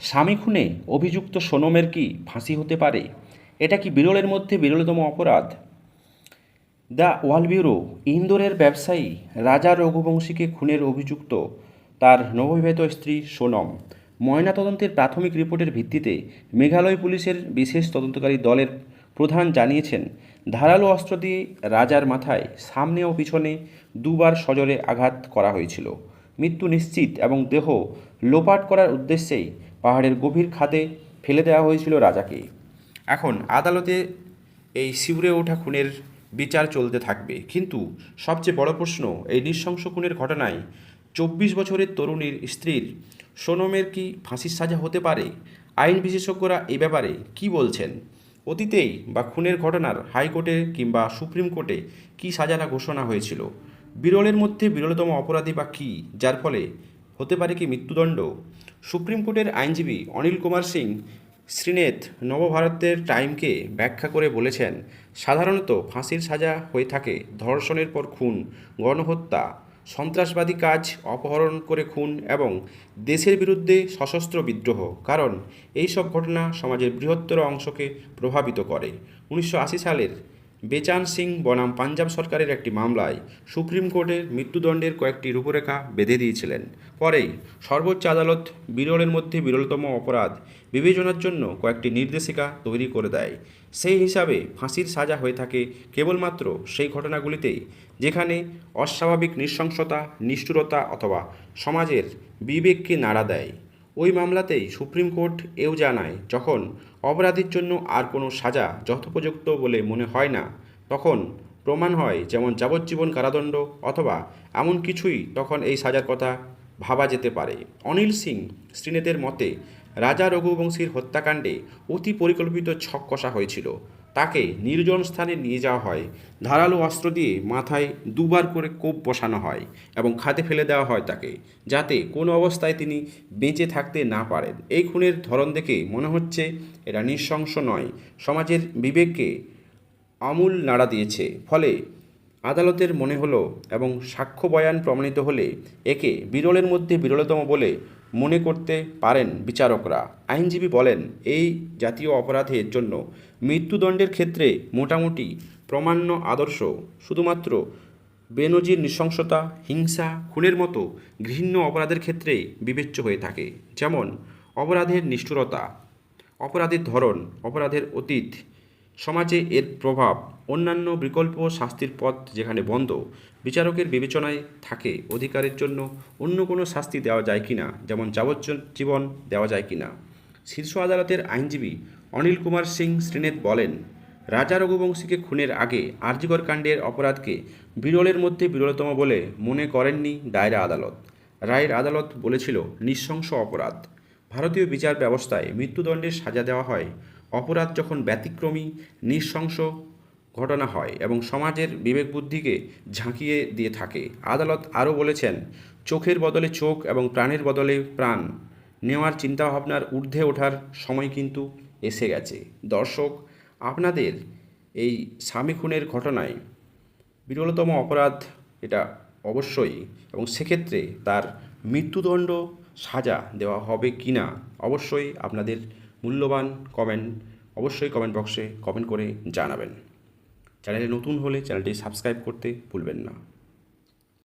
স্বামী খুনে অভিযুক্ত সোনমের কি ফাঁসি হতে পারে? এটা কি বিরলের মধ্যে বিরলতম অপরাধ? দ্য ওয়াল ব্যুরো, ইন্দোরের ব্যবসায়ী রাজা রঘুবংশীকে খুনের অভিযুক্ত তার নববিবাহিত স্ত্রী সোনম। ময়নাতদন্তের প্রাথমিক রিপোর্টের ভিত্তিতে মেঘালয় পুলিশের বিশেষ তদন্তকারী দলের প্রধান জানিয়েছেন, ধারালো অস্ত্র দিয়ে রাজার মাথায় সামনে ও পিছনে দুবার সজরে আঘাত করা হয়েছিল। মৃত্যু নিশ্চিত এবং দেহ লোপাট করার উদ্দেশ্যেই পাহাড়ের গভীর খাদে ফেলে দেওয়া হয়েছিল রাজাকে। এখন আদালতে এই শিউরে ওঠা খুনের বিচার চলতে থাকবে। কিন্তু সবচেয়ে বড় প্রশ্ন, এই নৃশংস খুনের ঘটনায় চব্বিশ বছরের তরুণীর স্ত্রীর সোনমের কি ফাঁসির সাজা হতে পারে? আইন বিশেষজ্ঞরা এ ব্যাপারে কি বলছেন? অতীতেই বা খুনের ঘটনার হাইকোর্টে কিংবা সুপ্রিম কোর্টে কী সাজানা ঘোষণা হয়েছিল? বিরলের মধ্যে বিরলতম অপরাধী বা কী? যার ফলে হতে পারে কি মৃত্যুদণ্ড? সুপ্রিম কোর্টের আইনজীবী অনিল কুমার সিং শ্রীনেথ নবভারতের টাইমকে ব্যাখ্যা করে বলেছেন, সাধারণত ফাঁসির সাজা হয়ে থাকে ধর্ষণের পর খুন, গণহত্যা, সন্ত্রাসবাদী কাজ অপহরণ করে খুন এবং দেশের বিরুদ্ধে সশস্ত্র বিদ্রোহ, কারণ এই সব ঘটনা সমাজের বৃহত্তর অংশকে প্রভাবিত করে। উনিশশো আশি সালের বেচান সিং বনাম পাঞ্জাব সরকারের একটি মামলায় সুপ্রিম কোর্টের মৃত্যুদণ্ডের কয়েকটি রূপরেখা বেঁধে দিয়েছিলেন। পরেই সর্বোচ্চ আদালত বিরলের মধ্যে বিরলতম অপরাধ বিবেচনার জন্য কয়েকটি নির্দেশিকা তৈরি করে দেয়। সেই হিসাবে ফাঁসির সাজা হয়ে থাকে কেবলমাত্র সেই ঘটনাগুলিতেই, যেখানে অস্বাভাবিক নৃশংসতা, নিষ্ঠুরতা অথবা সমাজের বিবেককে নাড়া দেয়। ওই মামলাতেই সুপ্রিম কোর্ট এও জানায়, যখন অপরাধীর জন্য আর কোনো সাজা যথোপযুক্ত বলে মনে হয় না। তখন প্রমাণ হয় যেমন যাবজ্জীবন কারাদণ্ড অথবা এমন কিছুই তখন এই সাজার কথা ভাবা যেতে পারে। অনিল সিং শ্রীনেতের মতে, রাজা রঘুবংশীর হত্যাকাণ্ডে অতি পরিকল্পিত ছক কষা হয়েছিল। তাকে নির্জন স্থানে নিয়ে যাওয়া হয়। ধারালো অস্ত্র দিয়ে মাথায় দুবার করে কোপ বসানো হয় এবং খাতে ফেলে দেওয়া হয় তাকে, যাতে কোনো অবস্থায় তিনি বেঁচে থাকতে না পারেন। এই খুনের ধরন দেখে মনে হচ্ছে এটা নৃশংস নয়, সমাজের বিবেককে আমূল নাড়া দিয়েছে। ফলে আদালতের মনে হলো এবং সাক্ষ্য বয়ান প্রমাণিত হলে একে বিরলের মধ্যে বিরলতম বলে মনে করতে পারেন বিচারকরা। আইনজীবী বলেন, এই জাতীয় অপরাধের জন্য মৃত্যুদণ্ডের ক্ষেত্রে মোটামুটি প্রমাণ্য আদর্শ। শুধুমাত্র বেনজির নৃশংসতা, হিংসা, খুনের মতো ঘৃণ্য অপরাধের ক্ষেত্রে বিবেচ্য হয়ে থাকে। যেমন, অপরাধের নিষ্ঠুরতা, অপরাধের ধরন, অপরাধের অতীত সমাজে এর প্রভাব অন্যান্য বিকল্প শাস্তির পথ যেখানে বন্ধ, বিচারকের বিবেচনায় থাকে অধিকারের জন্য অন্য কোনো শাস্তি দেওয়া যায় কিনা, যেমন যাবজ্জীবন দেওয়া যায় কিনা। শীর্ষ আদালতের আইনজীবী অনিল কুমার সিং শ্রীনেত বলেন, রাজা রঘুবংশীকে খুনের আগে আরজিকর কাণ্ডের অপরাধকে বিরলের মধ্যে বিরলতম বলে মনে করেননি দায়রা আদালত। রায়ের আদালত বলেছিল, নৃশংস অপরাধ। ভারতীয় বিচার ব্যবস্থায় মৃত্যুদণ্ডের সাজা দেওয়া হয় অপরাধ যখন ব্যতিক্রমী, নৃশংস ঘটনা হয় এবং সমাজের বিবেকবুদ্ধিকে ঝাঁকিয়ে দিয়ে থাকে, আদালত আরও বলেছেন, চোখের বদলে চোখ এবং প্রাণের বদলে প্রাণ, নেওয়ার চিন্তাভাবনার ঊর্ধ্বে ওঠার সময় কিন্তু এসে গেছে। দর্শক, আপনাদের এই স্বামী খুনের ঘটনায় বিরলতম অপরাধ এটা অবশ্যই এবং সেক্ষেত্রে তার মৃত্যুদণ্ড সাজা দেওয়া হবে কি না অবশ্যই আপনাদের মূল্যবান কমেন্ট অবশ্যই কমেন্ট বক্সে কমেন্ট করে জানাবেন। চ্যানেলে নতুন হলে চ্যানেলটি সাবস্ক্রাইব করতে ভুলবেন না।